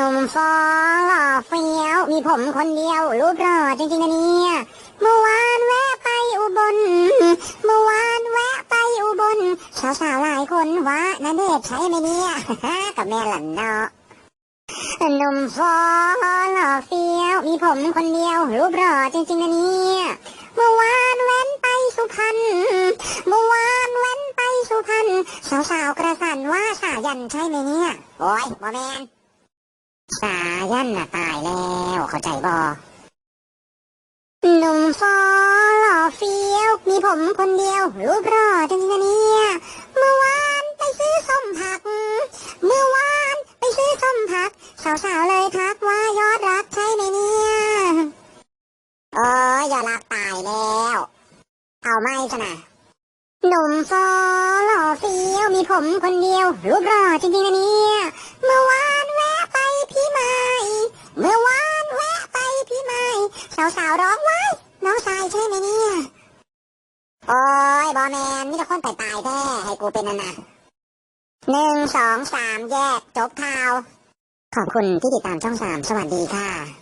หนุ่มฟอหล่อเฟี้ยว มีผมคนเดียว รูปหล่อจริงๆนะเนี่ยเมื่อวานแวะไปอุบลเมื่อวานแวะไปอุบลสาวๆหลายคนว่านาเดชใช่ไหมเนี่ยกับแม่หลันเนาะหนุ่มฟอหล่อเฟี้ยว มีผมคนเดียว รูปหล่อจริงๆนะเนี่ยเมื่อวานแว้นไปสุพรรณเมื่อวานแว้นไปสุพรรณสาวๆกระสันว่าสายันใช่ไหมเนี่ยโอ้ยบอแมน สายันน่ะตายแล้วเข้าใจบอหนุ่มฟอหล่อเฟี้ยว มีผมคนเดียว รูปหล่อจริงๆนะเนี่ย เมื่อวานไปซื้อส้มผัก เมื่อวานไปซื้อส้มผัก สาวๆเลยทักว่ายอดรักใช่ไหมเนี่ยโอ้ยยอดรักตายแล้ว เอาไม่ชนะหนุ่มฟอหล่อเฟี้ยว มีผมคนเดียว รูปหล่อจริงๆนะเนี่ย เมื่อวานแวะไปพี่ไม้เมื่อวานแวะไปพี่ไม้ สาวร้องไว้น้องชายใช่ไหมเนี่ย โอ้ยบอแมนนี่จะคนตายตายแท้ให้กูเป็นนั่นนะหนึ่งสองสามแยกจบข่าว ขอบคุณที่ติดตามช่องสามสวัสดีค่ะ